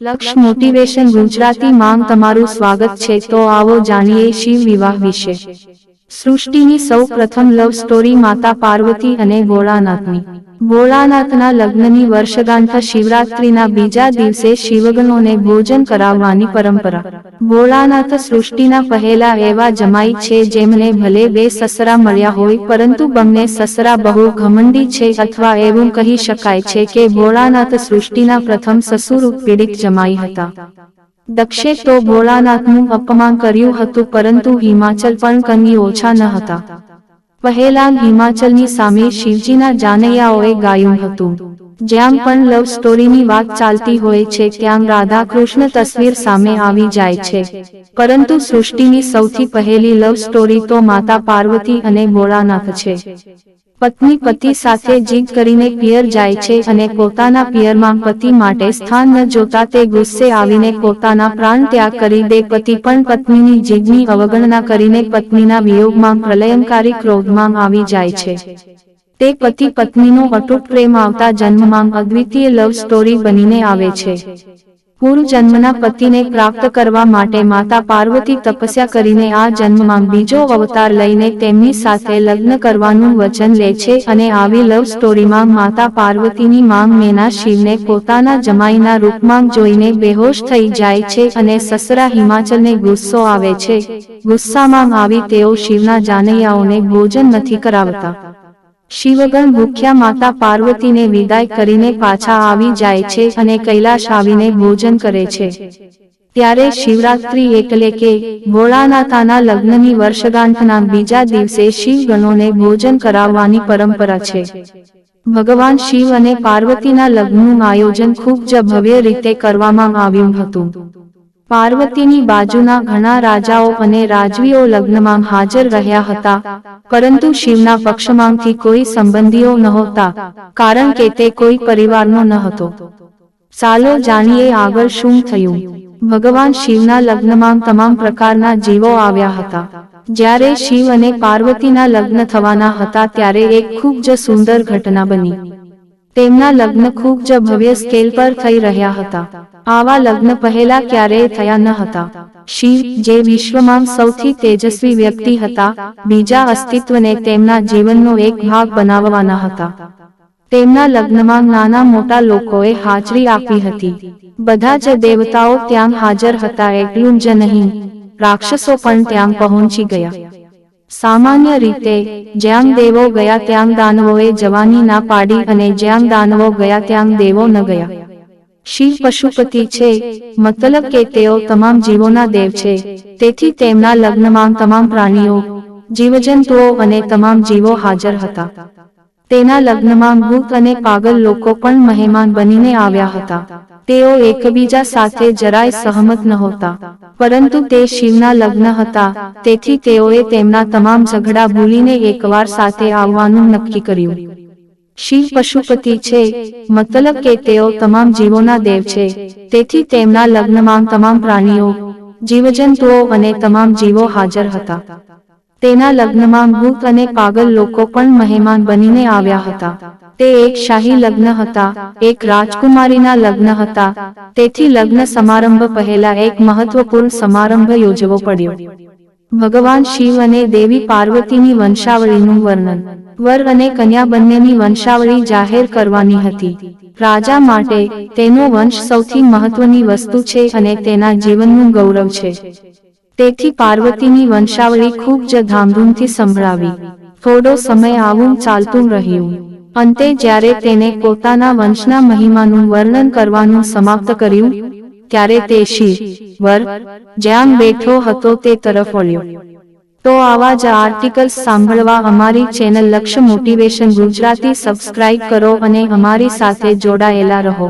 લક્ષ મોટિવેશન ગુજરાતી માંગ તમારું સ્વાગત છે, તો આવો જાણીએ શિવ વિવાહ વિશે. સૃષ્ટિની સૌ પ્રથમ લવ સ્ટોરી માતા પાર્વતી અને ભોળાનાથની ભોળાનાથના લગ્નની વર્ષગાંઠ શિવરાત્રીના બીજા દિવસે શિવગણોને ભોજન કરાવવાની પરંપરા. ભોળાનાથ સૃષ્ટિના પહેલા એવા જમાઈ છે જેમને ભલે બે સસરા મળ્યા હોય, પરંતુ બંને સસરા બહુ ઘમંડી છે અથવા એવું કહી શકાય છે કે ભોળાનાથ સૃષ્ટિના પ્રથમ સસુર પીડિત જમાઈ હતા. દક્ષે તો ભોળાનાથનું અપમાન કર્યું હતું, પરંતુ હિમાચલ પણ કંઈ ઓછા ન હતા. પહેલા હિમાચલની સામે શિવજીના જાનૈયાઓએ ગાયું હતું. જ્યાં પણ લવ સ્ટોરીની વાત ચાલતી હોય છે, ત્યાં રાધા કૃષ્ણ તસવીર સામે આવી જાય છે. પરંતુ સૃષ્ટિની સૌથી પહેલી લવ સ્ટોરી તો માતા પાર્વતી અને ભોળાનાથ છે. પત્ની પતિ સાથે જીદ કરીને પિયર જાય છે અને પોતાના પિયરમાં પતિ માટે સ્થાન ન જોતા તે ગુસ્સે આવીને પોતાના પ્રાણ ત્યાગ કરી દે. પતિ પણ પત્નીની જીદની અવગણના કરીને પત્નીના વિયોગમાં પ્રલયંકારી ક્રોધમાં આવી જાય છે. તે પતિ પત્નીનો અટૂટ પ્રેમ આવતા જન્મમાં અદ્વિતીય લવ સ્ટોરી બનીને આવે છે. પૂર્વ જન્મના પતિને પ્રાપ્ત કરવા માટે માતા પાર્વતી તપસ્યા કરીને આ જન્મમાં બીજો અવતાર લઈને તેમની સાથે લગ્ન કરવાનું વચન લે છે અને આવી લવ સ્ટોરીમાં માતા પાર્વતીની માંગ મેના શિવને પોતાના જમાઈના રૂપમાં જોઈને બેહોશ થઈ જાય છે અને સસરા હિમાચલને ગુસ્સો આવે છે. ગુસ્સામાં આવી તેઓ શિવના જાનૈયાઓને ભોજન નથી કરાવતા. શિવગણ ભૂખ્યા માતા પાર્વતીને વિદાય કરીને પાછા આવી જાય છે અને કૈલાશ આવીને ભોજન કરે છે. ત્યારે શિવરાત્રી એટલે કે ભોળાનાથાના લગ્નની વર્ષગાંઠના બીજા દિવસે શિવગણોને ભોજન કરાવવાની પરંપરા છે. ભગવાન શિવ અને પાર્વતીના લગ્નનું આયોજન ખૂબ જ ભવ્ય રીતે કરવામાં આવ્યું હતું. પાર્વતીની બાજુના ઘણા રાજાઓ અને રાજવીઓ લગ્નમાં હાજર રહ્યા હતા. પરંતુ શિવના પક્ષમાંથી કોઈ સંબંધીઓ નહોતા કારણ કે તે કોઈ પરિવારનો ન હતો. ચાલો જાણીએ આગળ શું થયું. ભગવાન શિવના લગ્નમાં તમામ પ્રકારના જીવો આવ્યા હતા. જ્યારે શિવ અને પાર્વતીના લગ્ન થવાના હતા ત્યારે એક ખૂબ જ સુંદર ઘટના બની. તેમના લગ્ન ખૂબ જ ભવ્ય સ્કેલ પર થઈ રહ્યા હતા. આવા લગ્ન પહેલા ક્યારેય થયા ન હતા. શિવ, જે વિશ્વમાં સૌથી તેજસ્વી વ્યક્તિ હતા, બીજા અસ્તિત્વને તેમના જીવનનો એક ભાગ બનાવવાના હતા. તેમના લગ્નમાં નાના મોટા લોકોએ હાજરી આપી હતી. બધા જ દેવતાઓ ત્યાં હાજર હતા, એટલું જ નહીં. રાક્ષસો પણ ત્યાં પહોંચી ગયા. સામાન્ય રીતે, જ્યાં દેવો ગયા ત્યાં દાનવોએ જવાની ના પાડી અને જ્યાં દાનવો ગયા ત્યાં દેવો ન ગયા. શિવ પશુપતિ છે, મતલબ કે તેઓ તમામ જીવોના દેવ છે, તેથી તેમના લગ્નમાં તમામ પ્રાણીઓ, જીવજંતુઓ અને તમામ જીવો હાજર હતા. તેના લગ્નમાં ભૂત અને પાગલ લોકો પણ મહેમાન બનીને આવ્યા હતા. તેઓ એકબીજા સાથે જરાય સહમત નહોતા. પરંતુ તે શિવના લગ્ન હતા, તેથી તેઓએ તેમના તમામ ઝઘડા ભૂલીને એકવાર સાથે આવવાનું નક્કી કર્યું. શિવ પશુપતિ છે, મતલબ કે તેઓ તમામ જીવોના દેવ છે, તેથી તેમના લગ્નમાં તમામ પ્રાણીઓ, જીવજંતુઓ અને તમામ જીવો હાજર હતા. તેના લગ્નમાં ભૂત અને પાગલ લોકો પણ મહેમાન બનીને આવ્યા હતા. તે એક શાહી લગ્ન હતા, એક રાજકુમારીના લગ્ન હતા. તેથી લગ્ન સમારંભ પહેલા એક મહત્વપૂર્ણ સમારંભ યોજવો પડ્યો. ભગવાન શિવ અને દેવી પાર્વતીની વંશાવળીનું વર્ણન. વર અને કન્યા બંનેની વંશાવળી જાહેર કરવાની હતી. રાજા માટે તેનો વંશ સૌથી મહત્વની વસ્તુ છે અને તેના જીવનનું ગૌરવ છે. તેથી પાર્વતીની વંશાવળી ખૂબ જ ધામધૂમથી સંભળાવી. થોડો સમય આવું ચાલતું રહ્યું. અંતે જ્યારે તેને પોતાના વંશના મહિમાનું વર્ણન કરવાનું સમાપ્ત કર્યું, ત્યારે તે શિર, વર, જ્યાં બેઠો હતો તે તરફ વળ્યો. તો આવા જ આર્ટિકલ્સ સાંભળવા અમારી ચેનલ લક્ષ્ય મોટિવેશન ગુજરાતી સબસ્ક્રાઇબ કરો અને અમારી સાથે જોડાયેલા રહો.